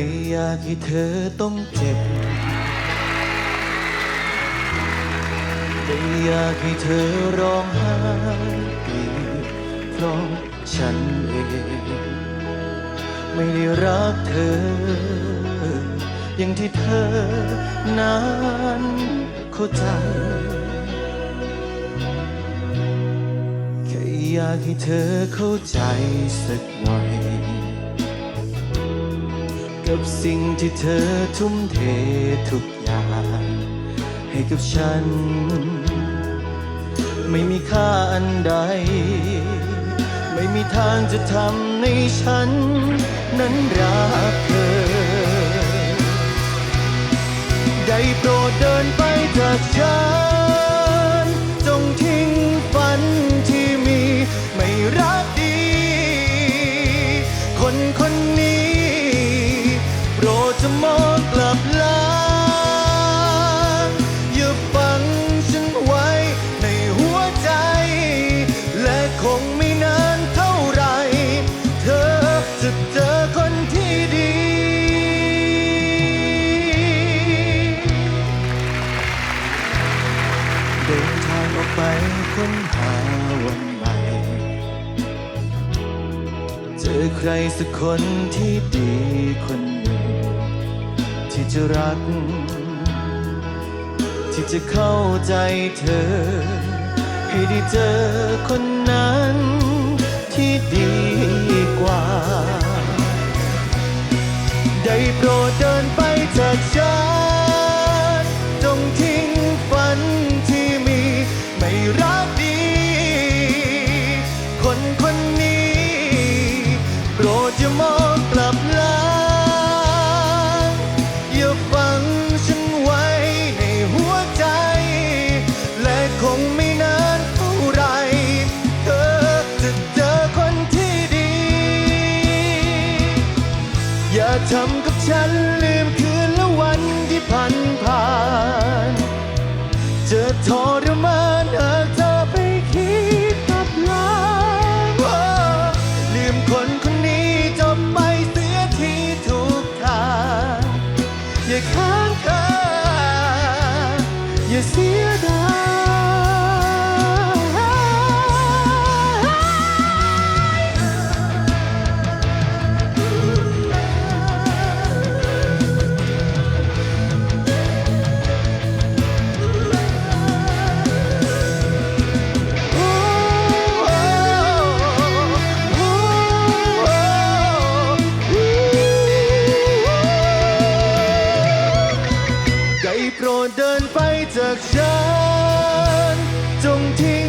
ไม่อยากให้เธอต้องเจ็บ ไม่อยากให้เธอร้องไห้อีกเพราะฉันเอง ไม่ได้รักเธอ อย่างที่เธอนั้นเข้าใจ แค่อยากให้เธอเข้าใจสักหน่อย กับสิ่งที่เธอทุ่มเททุกอย่าง ให้กับฉัน ไม่มีค่าอันใด ไม่มีทางจะทำให้ฉัน นั้นรักเธอ ได้โปรดเดินไปจากฉัน เดินทางออกไปค้นหาวันใหม่ เจอใครสักคนที่ดีคนหนึ่ง ที่จะรัก ที่จะเข้าใจเธอ ให้ได้เจอคนนั้นที่ดีกว่า ได้โปรดเดินไปจากฉัน อย่ามองกลับหลังอย่าฝังฉันไว้ในหัวใจ และคงไม่นานเท่าไร เธอจะเจอคนที่ดี อย่าทำกับฉันลืมคืนและวันที่ผ่านผ่าน จะทรมานหาก ดเดินไปจากฉันจงทิ้ง